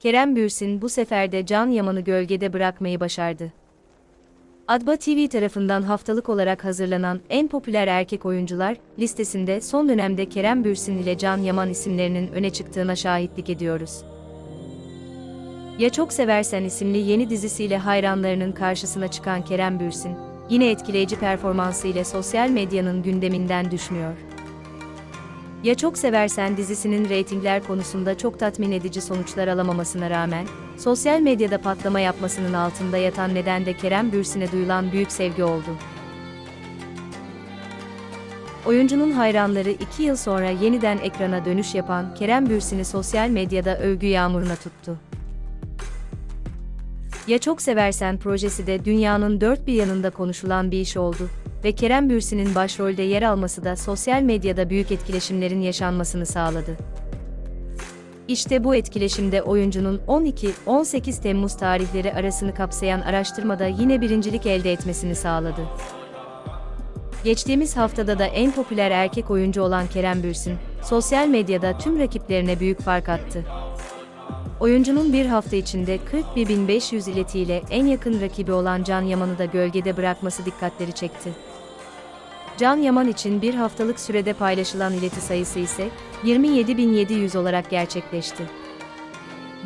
Kerem Bürsin bu sefer de Can Yaman'ı gölgede bırakmayı başardı. Adba TV tarafından haftalık olarak hazırlanan en popüler erkek oyuncular listesinde son dönemde Kerem Bürsin ile Can Yaman isimlerinin öne çıktığına şahitlik ediyoruz. Ya Çok Seversen isimli yeni dizisiyle hayranlarının karşısına çıkan Kerem Bürsin, yine etkileyici performansı ile sosyal medyanın gündeminden düşmüyor. Ya Çok Seversen dizisinin reytingler konusunda çok tatmin edici sonuçlar alamamasına rağmen, sosyal medyada patlama yapmasının altında yatan neden de Kerem Bürsin'e duyulan büyük sevgi oldu. Oyuncunun hayranları iki yıl sonra yeniden ekrana dönüş yapan Kerem Bürsin'i sosyal medyada övgü yağmuruna tuttu. Ya Çok Seversen projesi de dünyanın dört bir yanında konuşulan bir iş oldu ve Kerem Bürsin'in başrolde yer alması da sosyal medyada büyük etkileşimlerin yaşanmasını sağladı. İşte bu etkileşimde oyuncunun 12-18 Temmuz tarihleri arasını kapsayan araştırmada yine birincilik elde etmesini sağladı. Geçtiğimiz haftada da en popüler erkek oyuncu olan Kerem Bürsin, sosyal medyada tüm rakiplerine büyük fark attı. Oyuncunun bir hafta içinde 41.500 iletiyle en yakın rakibi olan Can Yaman'ı da gölgede bırakması dikkatleri çekti. Can Yaman için bir haftalık sürede paylaşılan ileti sayısı ise 27.700 olarak gerçekleşti.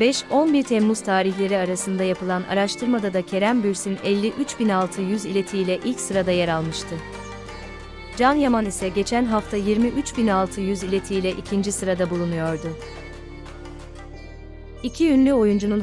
5-11 Temmuz tarihleri arasında yapılan araştırmada da Kerem Bürsin 53.600 iletiyle ilk sırada yer almıştı. Can Yaman ise geçen hafta 23.600 iletiyle ikinci sırada bulunuyordu. İki ünlü oyuncunun